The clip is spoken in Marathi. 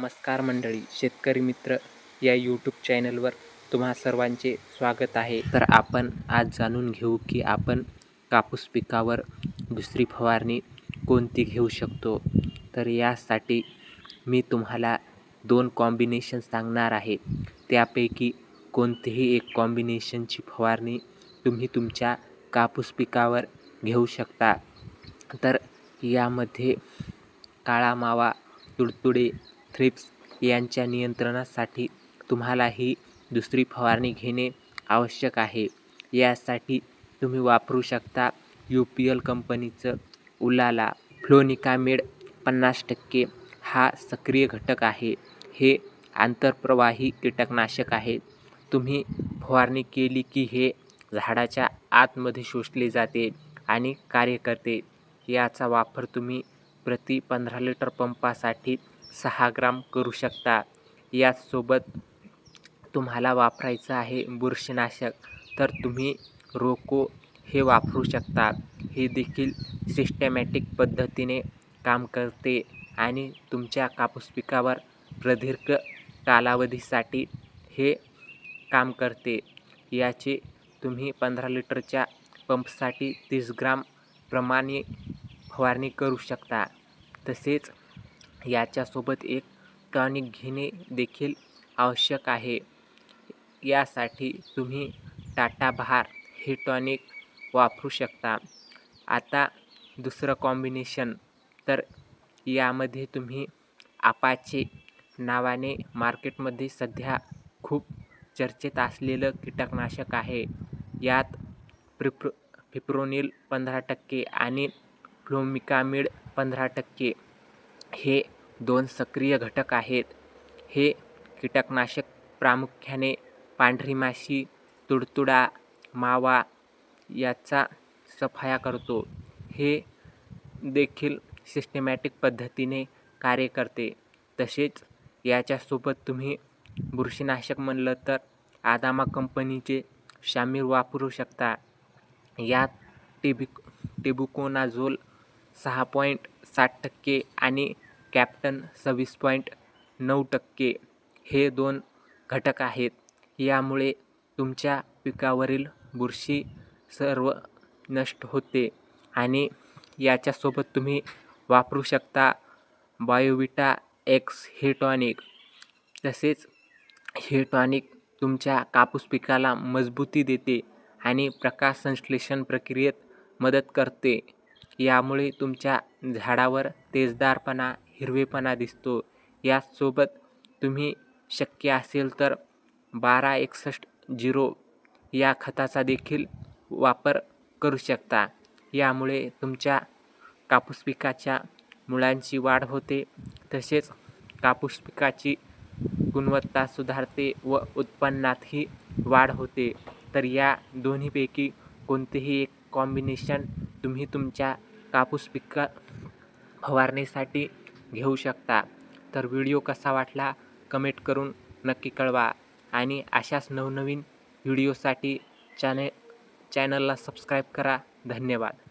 नमस्कार मंडळी शेतकरी मित्र या यूट्यूब चॅनलवर तुम्हा सर्वांचे स्वागत आहे. तर आपण आज जाणून घेऊ की आपण कापूस पिकावर दुसरी फवारणी कोणती घेऊ शकतो? तर यासाठी मी तुम्हाला दोन कॉम्बिनेशन सांगणार आहे. त्यापैकी कोणतीही एक कॉम्बिनेशनची फवारणी तुम्ही तुमच्या कापूस पिकावर घेऊ शकता. तर यामध्ये काळा मावा तुडतुडे थ्रिप्स यांच्या नियंत्रणासाठी तुम्हाला ही दुसरी फवारणी घेणे आवश्यक आहे. यासाठी तुम्ही वापरू शकता यू पी एल कंपनीचं उलाला फ्लोनिकामेड पन्नास टक्के हा सक्रिय घटक आहे. हे आंतरप्रवाही कीटकनाशक आहे. तुम्ही फवारणी केली की हे झाडाच्या आतमध्ये शोषले जाते आणि कार्य करते. याचा वापर तुम्ही प्रति पंधरा लिटर पंपासाठी सहा ग्राम करू शकता. याचसोबत तुम्हाला वापरायचं आहे बुरशीनाशक. तर तुम्ही रोको हे वापरू शकता. हे देखील सिस्टमॅटिक पद्धतीने काम करते आणि तुमच्या कापूस पिकावर प्रदीर्घ कालावधीसाठी हे काम करते. याचे तुम्ही पंधरा लिटरच्या पंपसाठी तीस ग्राम प्रमाणे फवारणी करू शकता. तसेच याच्यासोबत एक टॉनिक घेणे देखील आवश्यक आहे. यासाठी तुम्ही टाटा भार हे टॉनिक वापरू शकता. आता दुसरं कॉम्बिनेशन तर यामध्ये तुम्ही आपाचे नावाने मार्केटमध्ये सध्या खूप चर्चेत असलेलं कीटकनाशक आहे. यात प्रिप्रो फिप्रोनिल पंधरा टक्के आणि फ्लोमिकामिड पंधरा टक्के. हे दोन सक्रिय घटक आहेत. हे कीटकनाशक प्रामुख्याने पांढरी माशी तुडतुडा मावा याचा सफाया करतो. हे देखील सिस्टमॅटिक पद्धतीने कार्य करते. तसेच याच्यासोबत तुम्ही बुरशीनाशक म्हणलं तर आदामा कंपनीचे शामीर वापरू शकता. यात टिबिक टिबुकोनाझोल सहा पॉईंट सात टक्के आणि कॅप्टन सव्वीस पॉईंट नऊ टक्के हे दोन घटक आहेत. यामुळे तुमच्या पिकावरील बुरशी सर्व नष्ट होते आणि याच्यासोबत तुम्ही वापरू शकता बायोविटा एक्स हे टॉनिक तसेच हे टॉनिक तुमच्या कापूस पिकाला मजबूती देते आणि प्रकाश संश्लेषण प्रक्रियेत मदत करते. यामुळे तुमच्या झाडावर तेजदारपणा हिरवेपणा दिसतो. याचसोबत तुम्ही शक्य असेल तर बारा एकसष्ट झिरो या खताचा देखील वापर करू शकता. यामुळे तुमच्या कापूस पिकाच्या मुळांची वाढ होते. तसेच कापूस पिकाची गुणवत्ता सुधारते व उत्पन्नातही वाढ होते. तर या दोन्हीपैकी कोणतेही एक कॉम्बिनेशन तुम्ही तुमच्या कापूस पिका फवारणीसाठी घेऊ शकता. तर व्हिडिओ कसा वाटला कमेंट करून नक्की कळवा. आणि अशाच नवनवीन व्हिडिओसाठी चॅने चॅनलला सबस्क्राईब करा. धन्यवाद.